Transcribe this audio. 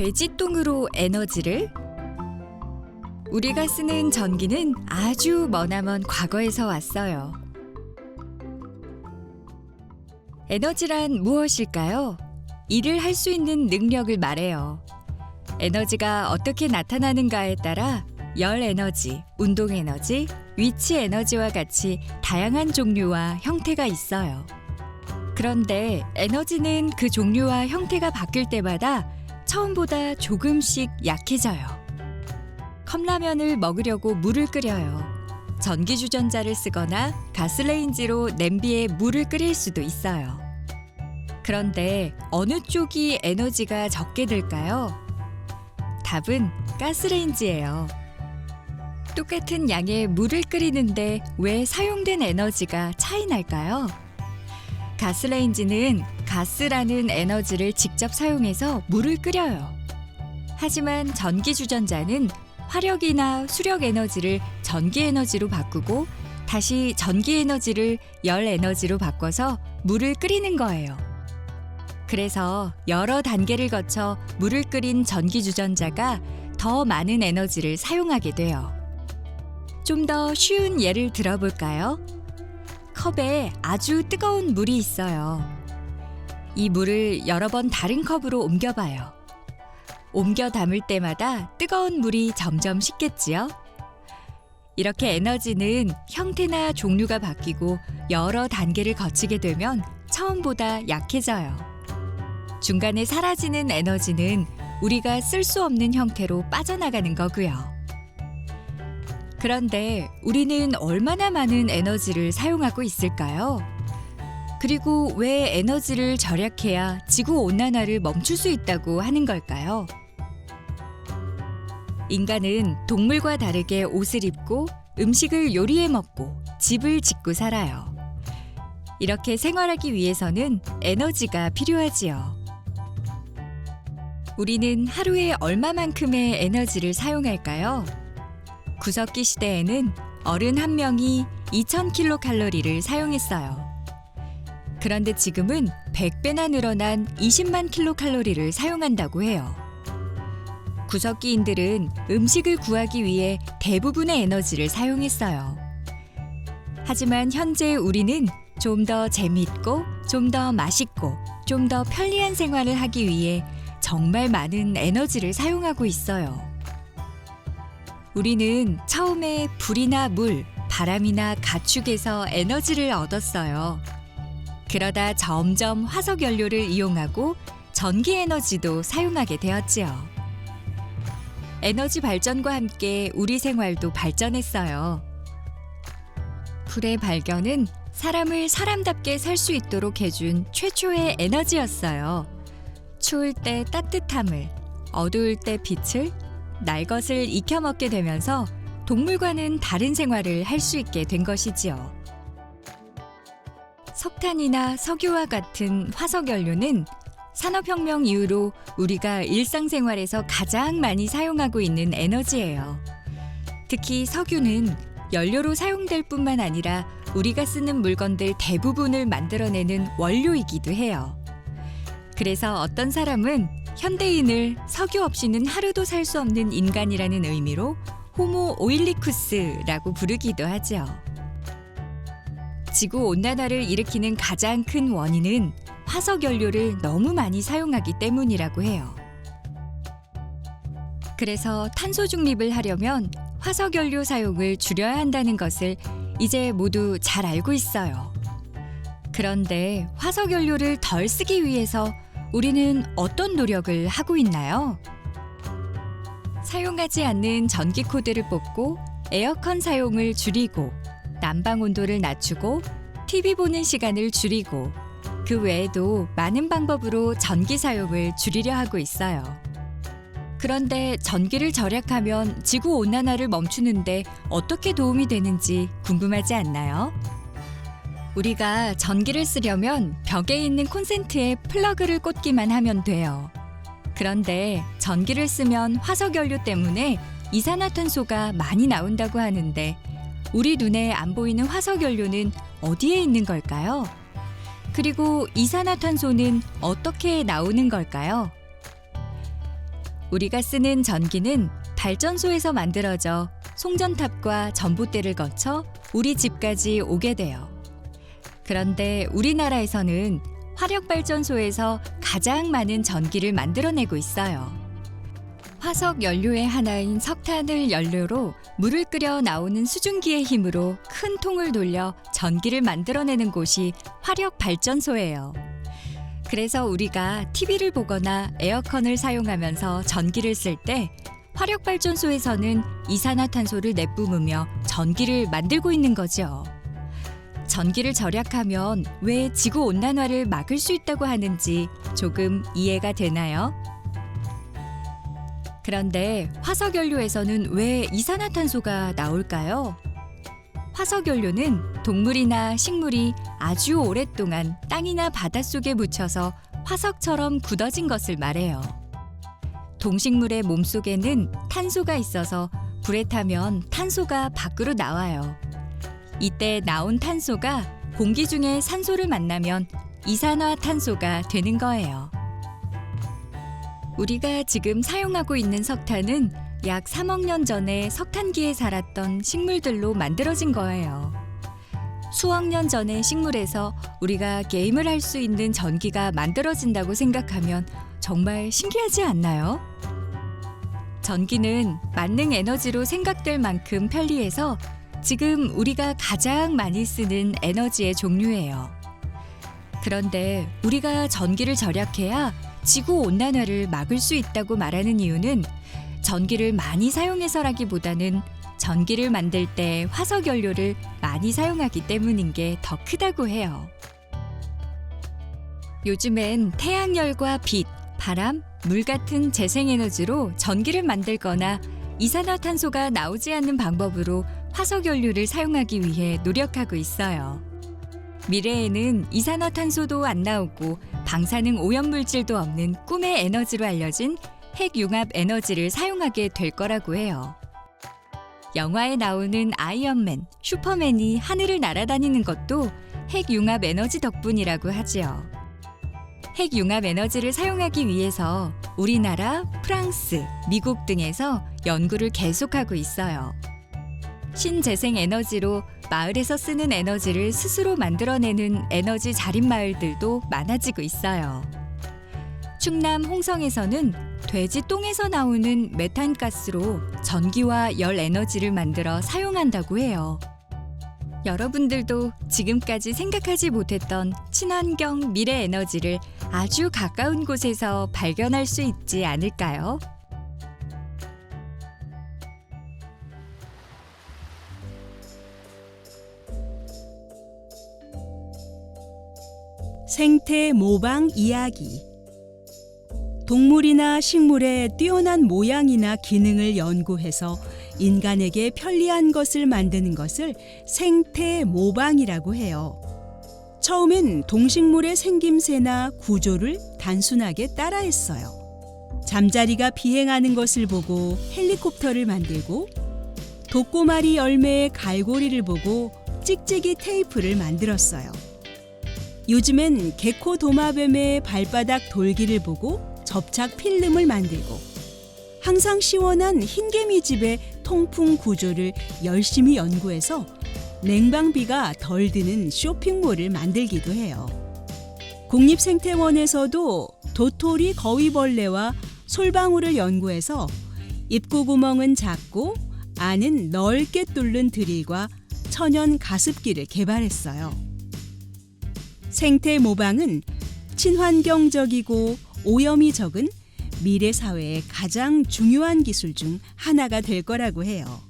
돼지똥으로 에너지를? 우리가 쓰는 전기는 아주 머나먼 과거에서 왔어요. 에너지란 무엇일까요? 일을 할 수 있는 능력을 말해요. 에너지가 어떻게 나타나는가에 따라 열 에너지, 운동 에너지, 위치 에너지와 같이 다양한 종류와 형태가 있어요. 그런데 에너지는 그 종류와 형태가 바뀔 때마다 처음보다 조금씩 약해져요. 컵라면을 먹으려고 물을 끓여요. 전기 주전자를 쓰거나 가스레인지로 냄비에 물을 끓일 수도 있어요. 그런데 어느 쪽이 에너지가 적게 들까요? 답은 가스레인지예요. 똑같은 양의 물을 끓이는데 왜 사용된 에너지가 차이 날까요? 가스레인지는 가스라는 에너지를 직접 사용해서 물을 끓여요. 하지만 전기 주전자는 화력이나 수력 에너지를 전기 에너지로 바꾸고 다시 전기 에너지를 열 에너지로 바꿔서 물을 끓이는 거예요. 그래서 여러 단계를 거쳐 물을 끓인 전기 주전자가 더 많은 에너지를 사용하게 돼요. 좀 더 쉬운 예를 들어볼까요? 컵에 아주 뜨거운 물이 있어요. 이 물을 여러 번 다른 컵으로 옮겨봐요. 옮겨 담을 때마다 뜨거운 물이 점점 식겠지요? 이렇게 에너지는 형태나 종류가 바뀌고 여러 단계를 거치게 되면 처음보다 약해져요. 중간에 사라지는 에너지는 우리가 쓸 수 없는 형태로 빠져나가는 거고요. 그런데 우리는 얼마나 많은 에너지를 사용하고 있을까요? 그리고 왜 에너지를 절약해야 지구 온난화를 멈출 수 있다고 하는 걸까요? 인간은 동물과 다르게 옷을 입고 음식을 요리해 먹고 집을 짓고 살아요. 이렇게 생활하기 위해서는 에너지가 필요하지요. 우리는 하루에 얼마만큼의 에너지를 사용할까요? 구석기 시대에는 어른 한 명이 2,000킬로칼로리를 사용했어요. 그런데 지금은 100배나 늘어난 20만 킬로칼로리를 사용한다고 해요. 구석기인들은 음식을 구하기 위해 대부분의 에너지를 사용했어요. 하지만 현재 우리는 좀 더 재밌고 좀 더 맛있고 좀 더 편리한 생활을 하기 위해 정말 많은 에너지를 사용하고 있어요. 우리는 처음에 불이나 물, 바람이나 가축에서 에너지를 얻었어요. 그러다 점점 화석 연료를 이용하고 전기 에너지도 사용하게 되었지요. 에너지 발전과 함께 우리 생활도 발전했어요. 불의 발견은 사람을 사람답게 살 수 있도록 해준 최초의 에너지였어요. 추울 때 따뜻함을, 어두울 때 빛을, 날 것을 익혀 먹게 되면서 동물과는 다른 생활을 할 수 있게 된 것이지요. 석탄이나 석유와 같은 화석 연료는 산업혁명 이후로 우리가 일상생활에서 가장 많이 사용하고 있는 에너지예요. 특히 석유는 연료로 사용될 뿐만 아니라 우리가 쓰는 물건들 대부분을 만들어내는 원료이기도 해요. 그래서 어떤 사람은 현대인을 석유 없이는 하루도 살 수 없는 인간이라는 의미로 호모 오일리쿠스라고 부르기도 하죠. 지구 온난화를 일으키는 가장 큰 원인은 화석 연료를 너무 많이 사용하기 때문이라고 해요. 그래서 탄소 중립을 하려면 화석 연료 사용을 줄여야 한다는 것을 이제 모두 잘 알고 있어요. 그런데 화석 연료를 덜 쓰기 위해서 우리는 어떤 노력을 하고 있나요? 사용하지 않는 전기 코드를 뽑고 에어컨 사용을 줄이고 난방 온도를 낮추고 TV 보는 시간을 줄이고 그 외에도 많은 방법으로 전기 사용을 줄이려 하고 있어요. 그런데 전기를 절약하면 지구 온난화를 멈추는데 어떻게 도움이 되는지 궁금하지 않나요? 우리가 전기를 쓰려면 벽에 있는 콘센트에 플러그를 꽂기만 하면 돼요. 그런데 전기를 쓰면 화석 연료 때문에 이산화탄소가 많이 나온다고 하는데 우리 눈에 안 보이는 화석 연료는 어디에 있는 걸까요? 그리고 이산화탄소는 어떻게 나오는 걸까요? 우리가 쓰는 전기는 발전소에서 만들어져 송전탑과 전봇대를 거쳐 우리 집까지 오게 돼요. 그런데 우리나라에서는 화력발전소에서 가장 많은 전기를 만들어내고 있어요. 화석 연료의 하나인 석탄을 연료로 물을 끓여 나오는 수증기의 힘으로 큰 통을 돌려 전기를 만들어내는 곳이 화력 발전소예요. 그래서 우리가 TV를 보거나 에어컨을 사용하면서 전기를 쓸 때 화력 발전소에서는 이산화탄소를 내뿜으며 전기를 만들고 있는 거죠. 전기를 절약하면 왜 지구 온난화를 막을 수 있다고 하는지 조금 이해가 되나요? 그런데 화석 연료에서는 왜 이산화탄소가 나올까요? 화석 연료는 동물이나 식물이 아주 오랫동안 땅이나 바닷속에 묻혀서 화석처럼 굳어진 것을 말해요. 동식물의 몸속에는 탄소가 있어서 불에 타면 탄소가 밖으로 나와요. 이때 나온 탄소가 공기 중에 산소를 만나면 이산화탄소가 되는 거예요. 우리가 지금 사용하고 있는 석탄은 약 3억 년 전에 석탄기에 살았던 식물들로 만들어진 거예요. 수억 년 전의 식물에서 우리가 게임을 할 수 있는 전기가 만들어진다고 생각하면 정말 신기하지 않나요? 전기는 만능 에너지로 생각될 만큼 편리해서 지금 우리가 가장 많이 쓰는 에너지의 종류예요. 그런데 우리가 전기를 절약해야 지구 온난화를 막을 수 있다고 말하는 이유는 전기를 많이 사용해서라기보다는 전기를 만들 때 화석 연료를 많이 사용하기 때문인 게 더 크다고 해요. 요즘엔 태양열과 빛, 바람, 물 같은 재생에너지로 전기를 만들거나 이산화탄소가 나오지 않는 방법으로 화석 연료를 사용하기 위해 노력하고 있어요. 미래에는 이산화탄소도 안 나오고 방사능 오염물질도 없는 꿈의 에너지로 알려진 핵융합 에너지를 사용하게 될 거라고 해요. 영화에 나오는 아이언맨, 슈퍼맨이 하늘을 날아다니는 것도 핵융합 에너지 덕분이라고 하지요. 핵융합 에너지를 사용하기 위해서 우리나라, 프랑스, 미국 등에서 연구를 계속하고 있어요. 신재생 에너지로 마을에서 쓰는 에너지를 스스로 만들어내는 에너지 자립 마을들도 많아지고 있어요. 충남 홍성에서는 돼지 똥에서 나오는 메탄가스로 전기와 열 에너지를 만들어 사용한다고 해요. 여러분들도 지금까지 생각하지 못했던 친환경 미래 에너지를 아주 가까운 곳에서 발견할 수 있지 않을까요? 생태 모방 이야기 동물이나 식물의 뛰어난 모양이나 기능을 연구해서 인간에게 편리한 것을 만드는 것을 생태 모방이라고 해요. 처음엔 동식물의 생김새나 구조를 단순하게 따라했어요. 잠자리가 비행하는 것을 보고 헬리콥터를 만들고 독고마리 열매의 갈고리를 보고 찍찍이 테이프를 만들었어요. 요즘엔 개코 도마뱀의 발바닥 돌기를 보고 접착 필름을 만들고 항상 시원한 흰개미 집의 통풍 구조를 열심히 연구해서 냉방비가 덜 드는 쇼핑몰을 만들기도 해요. 국립생태원에서도 도토리 거위벌레와 솔방울을 연구해서 입구 구멍은 작고 안은 넓게 뚫는 드릴과 천연 가습기를 개발했어요. 생태 모방은 친환경적이고 오염이 적은 미래 사회의 가장 중요한 기술 중 하나가 될 거라고 해요.